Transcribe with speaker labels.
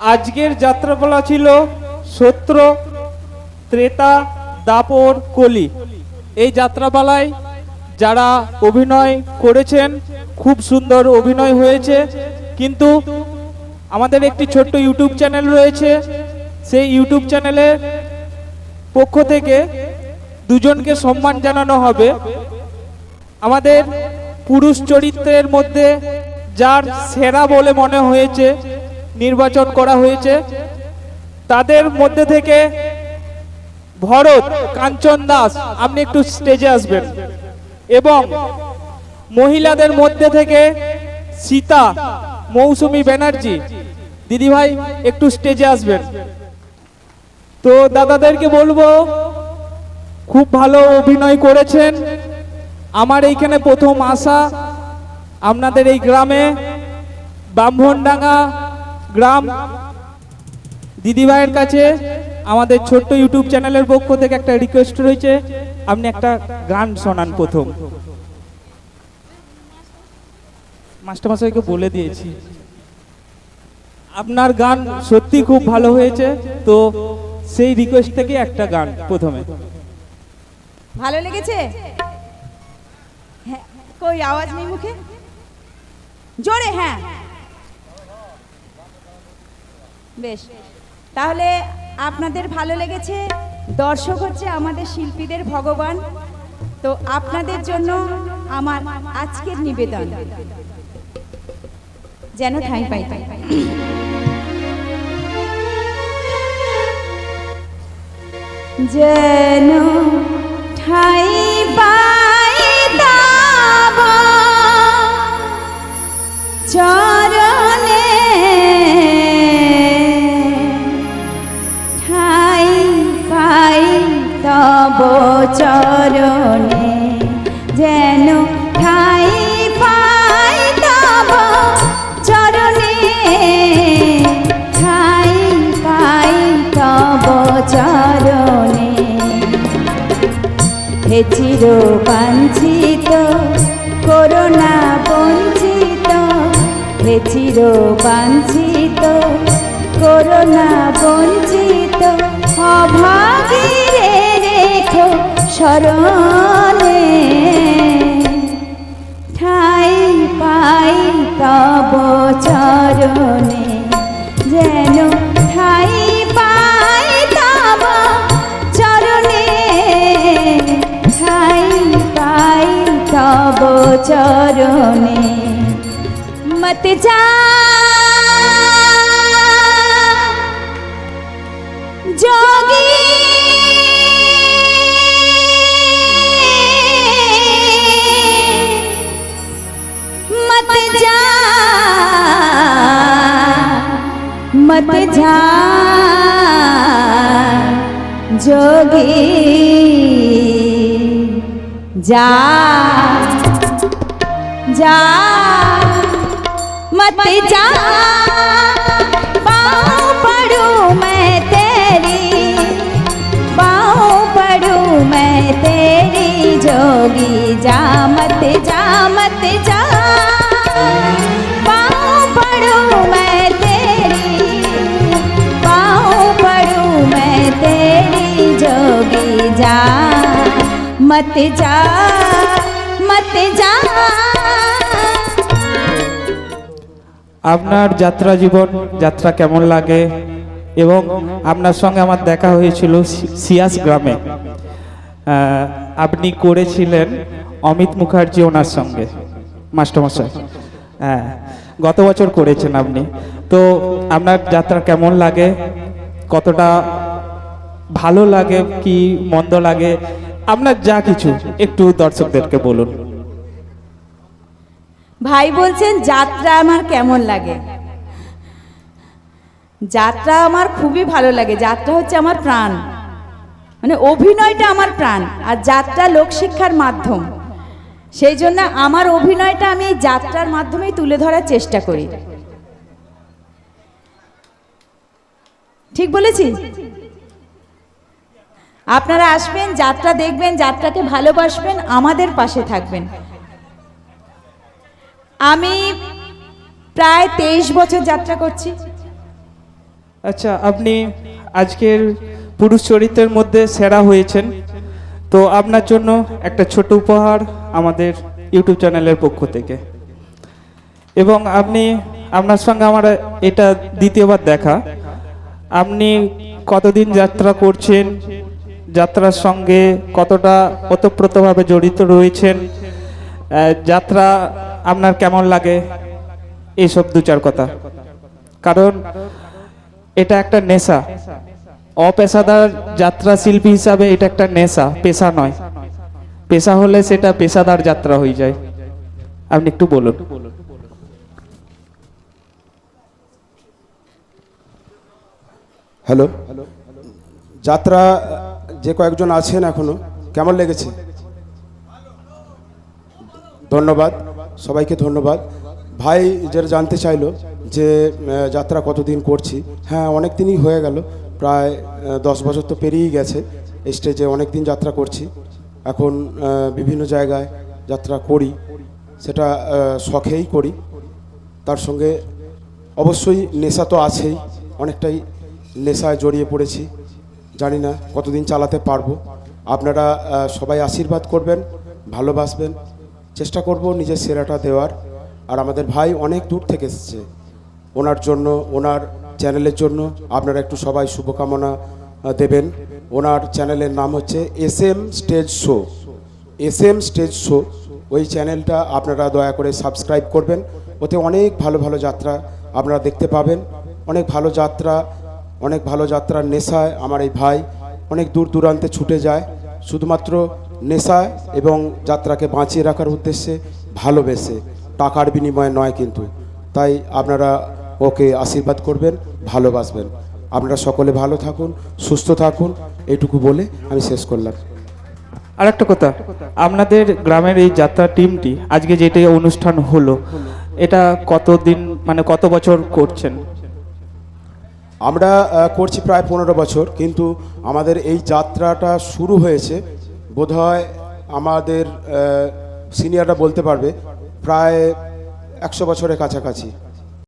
Speaker 1: আজকের যাত্রাপালা ছিল সত্র, ত্রেতা, দাপর, কলি। এই যাত্রাপালায় যারা অভিনয় করেছেন, খুব সুন্দর অভিনয় হয়েছে। কিন্তু আমাদের একটি ছোট্ট ইউটিউব চ্যানেল রয়েছে। সেই ইউটিউব চ্যানেলের পক্ষ থেকে দুজনকে সম্মান জানানো হবে। আমাদের পুরুষ চরিত্রের মধ্যে যার সেরা বলে মনে হয়েছে নির্বাচন করা হয়েছে। তাদের মধ্যে থেকে ভরত কাঞ্চন দাস, আপনি একটু স্টেজে আসবেন। এবং মহিলাদের মধ্যে থেকে সীতা মৌসুমী ব্যানার্জি, দিদিভাই একটু স্টেজে আসবেন। তো দাদাদেরকে বলব, খুব ভালো অভিনয় করেছেন। আমার এইখানে প্রথম আসা আপনাদের এই গ্রামে ব্রাহ্মণডাঙ্গা গ্রাম। দিদিভাইয়ের কাছে আমাদের ছোট্ট ইউটিউব চ্যানেলের পক্ষ থেকে একটা রিকোয়েস্ট রয়েছে। আপনি একটা গান শোনান প্রথম। মাস্টারমশাইকে বলে দিয়েছি। আপনার গান সত্যি খুব ভালো হয়েছে, তো সেই রিকোয়েস্ট থেকে একটা গান প্রথমে।
Speaker 2: ভালো লেগেছে? হ্যাঁ কই আওয়াজ নেই মুখে? জোরে হ্যাঁ। বেশ। তাহলে আপনাদের ভালো লেগেছে? দর্শক হচ্ছে আমাদের শিল্পীদের ভগবান। তো আপনাদের জন্য আমার আজকের নিবেদন। যেন ঠাঁই পাই। যেন ঠাই তব যেন ঠাই পাই তব চরণে ঠাই পাই তব চরণে। হে চির বাঞ্ছিত করোনা বঞ্চিত, হে চির বাঞ্ছিত করোনা বঞ্চিত শরণে ঠাই পাই তব চরণে, যেন ঠাই পাই তব চরণে, ঠাই পাই তব চরণে। মত যা যোগী मत जा जोगी जा जा मत जा। मत जा मत जा
Speaker 1: আপনার যাত্রা জীবন যাত্রা কেমন লাগে এবং আপনার সঙ্গে আমার দেখা হয়েছিল সি- সিয়াস গ্রামে আহ, আপনি করেছিলেন অমিত মুখার্জি ওনার সঙ্গে মাস্টারমশাই হ্যাঁ গত বছর করেছেন আপনি তো আপনার যাত্রা কেমন লাগে কতটা ভালো লাগে কি মন্দ লাগে আপনার যা কিছু একটু দর্শকদেরকে বলুন।
Speaker 2: ভাই বলছেন, যাত্রা আমার কেমন লাগে? যাত্রা আমার খুবই ভালো লাগে। যাত্রা হচ্ছে আমার প্রাণ। মানে অভিনয়টা আমার প্রাণ। আর যাত্রা লোকশিক্ষার মাধ্যম। সেই জন্য আমার অভিনয়টা আমি এই যাত্রার মাধ্যমেই তুলে ধরার চেষ্টা করি। ঠিক বলেছি আপনারা আসবেন, যাত্রা দেখবেন, যাত্রাকে ভালোবাসবেন, আমাদের পাশে থাকবেন। আমি প্রায় তেইশ বছর যাত্রা করছি।
Speaker 1: আচ্ছা আপনি আজকের পুরুষ চরিত্রের মধ্যে সেরা হয়েছেন। তো আপনার জন্য একটা ছোট উপহার আমাদের ইউটিউব চ্যানেলের পক্ষ থেকে। এবং আপনি, আপনার সঙ্গে আমার এটা দ্বিতীয়বার দেখা। আপনি কতদিন যাত্রা করছেন? যাত্রার সঙ্গে কতটা ওতপ্রোতভাবে জড়িত রয়েছেন? যাত্রা আপনার কেমন লাগে? এইসব দু চার কথা। কারণ এটা একটা নেশা। অপেশাদার যাত্রা শিল্পী হিসাবে এটা একটা নেশা, পেশা নয়। পেশা হলে সেটা পেশাদার যাত্রা হয়ে যায়। আপনি একটু বলুন।
Speaker 3: হ্যালো? যাত্রা যে কয়েকজন আছেন এখনও, কেমন লেগেছে? ধন্যবাদ, সবাইকে ধন্যবাদ। ভাই যেটা জানতে চাইলো যে যাত্রা কতদিন করছি? হ্যাঁ অনেক দিনই হয়ে গেল, প্রায় দশ বছর তো পেরিয়েই গেছে স্টেজে অনেক দিন যাত্রা করছি। এখন বিভিন্ন জায়গায় যাত্রা করি, সেটা শখেই করি। তার সঙ্গে অবশ্যই নেশা তো আছেই, অনেকটাই নেশায় জড়িয়ে পড়েছি। জানি না কতদিন চালাতে পারব। আপনারা সবাই আশীর্বাদ করবেন, ভালোবাসবেন। চেষ্টা করব নিজের সেরাটা দেওয়ার। আর আমাদের ভাই অনেক দূর থেকে এসেছে। ওনার জন্য, ওনার চ্যানেলের জন্য আপনারা একটু সবাই শুভকামনা দেবেন। ওনার চ্যানেলের নাম হচ্ছে S M stage show. S M stage show, ওই চ্যানেলটা আপনারা দয়া করে সাবস্ক্রাইব করবেন। ওতে অনেক ভালো ভালো যাত্রা আপনারা দেখতে পাবেন। অনেক ভালো যাত্রা অনেক ভালো যাত্রার নেশায় আমার এই ভাই অনেক দূর দূরান্তে ছুটে যায়। শুধুমাত্র নেশায় এবং যাত্রাকে বাঁচিয়ে রাখার উদ্দেশ্যে ভালোবেসে, টাকার বিনিময়ে নয় কিন্তু। তাই আপনারা ওকে আশীর্বাদ করবেন, ভালোবাসবেন। আপনারা সকলে ভালো থাকুন, সুস্থ থাকুন এইটুকু বলে আমি শেষ করলাম।
Speaker 1: আর একটা কথা, আপনাদের গ্রামের এই যাত্রা টিমটি আজকে যেটা অনুষ্ঠান হলো, এটা কতদিন মানে কত বছর করছেন?
Speaker 3: আমরা করছি প্রায় পনেরো বছর, কিন্তু আমাদের এই যাত্রাটা শুরু হয়েছে। বোধহয় আমাদের সিনিয়ররা বলতে পারবে, প্রায় একশো বছরের কাছাকাছি।